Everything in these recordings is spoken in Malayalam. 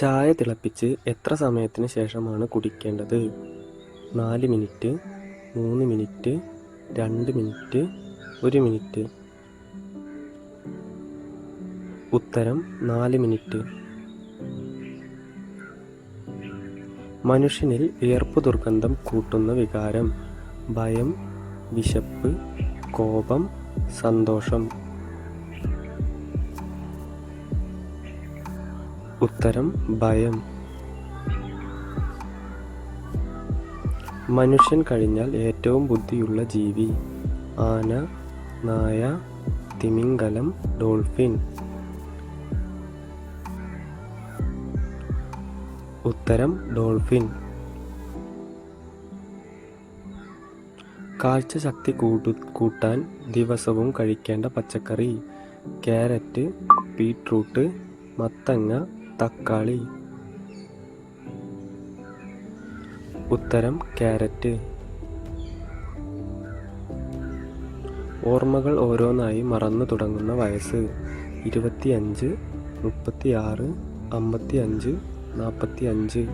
ചായ തിളപ്പിച്ച് എത്ര സമയത്തിന് ശേഷമാണ് കുടിക്കേണ്ടത്? നാല് മിനിറ്റ് മൂന്ന് മിനിറ്റ് രണ്ട് മിനിറ്റ് ഒരു മിനിറ്റ്. ഉത്തരം നാല് മിനിറ്റ്. മനുഷ്യനിൽ വിയർപ്പ് ദുർഗന്ധം കൂട്ടുന്ന വികാരം ഭയം വിശപ്പ് കോപം സന്തോഷം. ഉത്തരം ഭയം. മനുഷ്യൻ കഴിഞ്ഞാൽ ഏറ്റവും ബുദ്ധിയുള്ള ജീവി. ആന നായ തിമിംഗലം ഡോൾഫിൻ. ഉത്തരം ഡോൾഫിൻ. കാഴ്ചശക്തി കൂട്ടു കൂട്ടാൻ ദിവസവും കഴിക്കേണ്ട പച്ചക്കറി. ക്യാരറ്റ് ബീട്രൂട്ട് മത്തങ്ങ തക്കാളി. ഉത്തരം ക്യാരറ്റ്. ഓർമ്മകൾ ഓരോന്നായി മറന്നു തുടങ്ങുന്ന വയസ്സ്. ഇരുപത്തിയഞ്ച് മുപ്പത്തിയാറ് അമ്പത്തിയഞ്ച് നാൽപ്പത്തി അഞ്ച്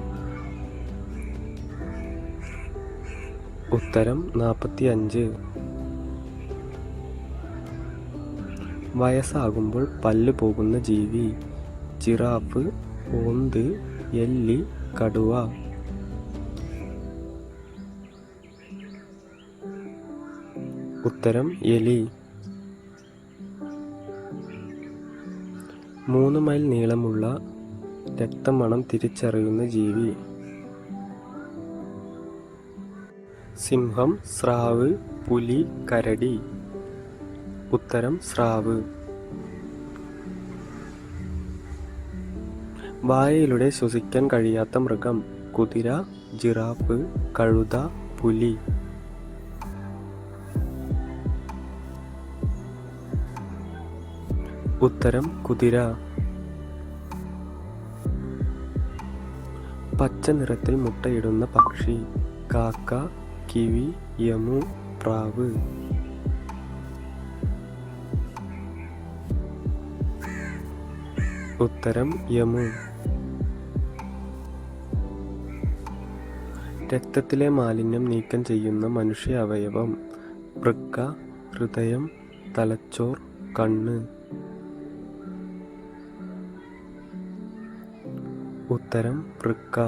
ഉത്തരം നാൽപ്പത്തി അഞ്ച് വയസ്സാകുമ്പോൾ പല്ല് പോകുന്ന ജീവി. ജിറാഫ് ഓന്ത് എല്ലി കടുവ. ഉത്തരം എലി. മൂന്ന് മൈൽ നീളമുള്ള രക്തമണം തിരിച്ചറിയുന്ന ജീവി. സിംഹം സ്രാവ് പുലി കരടി. ഉത്തരം സ്രാവ്. വായയിലൂടെ ശ്വസിക്കാൻ കഴിയാത്ത മൃഗം. കുതിര ജിറാഫ് കഴുത പുലി. ഉത്തരം കുതിര. പച്ച നിറത്തിൽ മുട്ടയിടുന്ന പക്ഷി. കാക്ക കിവി യമു പ്രാവ്. ഉത്തരം യമു. രക്തത്തിലെ മാലിന്യം നീക്കം ചെയ്യുന്ന മനുഷ്യ അവയവം. വൃക്ക ഹൃദയം തലച്ചോർ കണ്ണ്. ഉത്തരം വൃക്ക.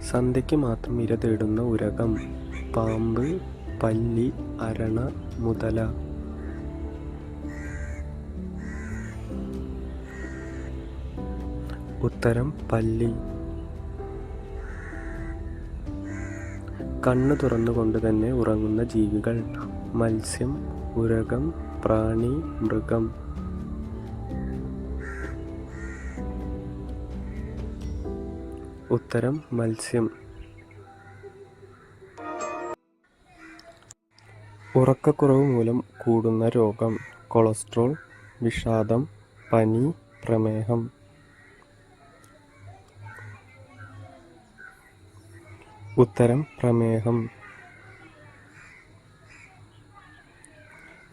സന്ധ്യയ്ക്ക് മാത്രം ഇര തേടുന്ന ഉരകം. പാമ്പ് പല്ലി അരണ മുതല. ഉത്തരം പല്ലി. കണ്ണു തുറന്നുകൊണ്ട് തന്നെ ഉറങ്ങുന്ന ജീവികൾ. മത്സ്യം ഉരകം പ്രാണി മൃഗം. ഉത്തരം മത്സ്യം. ഉറക്കക്കുറവ് മൂലം കൂടുന്ന രോഗം കൊളസ്ട്രോൾ വിഷാദം പനി പ്രമേഹം. ഉത്തരം പ്രമേഹം.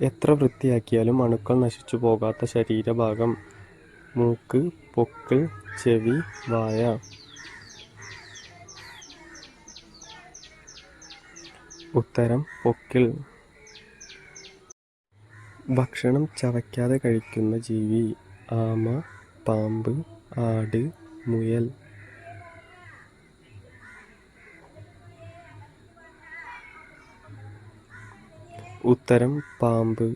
എത്ര വൃത്തിയാക്കിയാലും അണുക്കൾ നശിച്ചു പോകാത്ത ശരീരഭാഗം. മൂക്ക് പൊക്കിൾ ചെവി വായ. ഉത്തരം പൊക്കിൾ. ഭക്ഷണം ചവയ്ക്കാതെ കഴിക്കുന്ന ജീവി. ആമ പാമ്പ് ആട് മുയൽ. ഉത്തരം പാമ്പ്.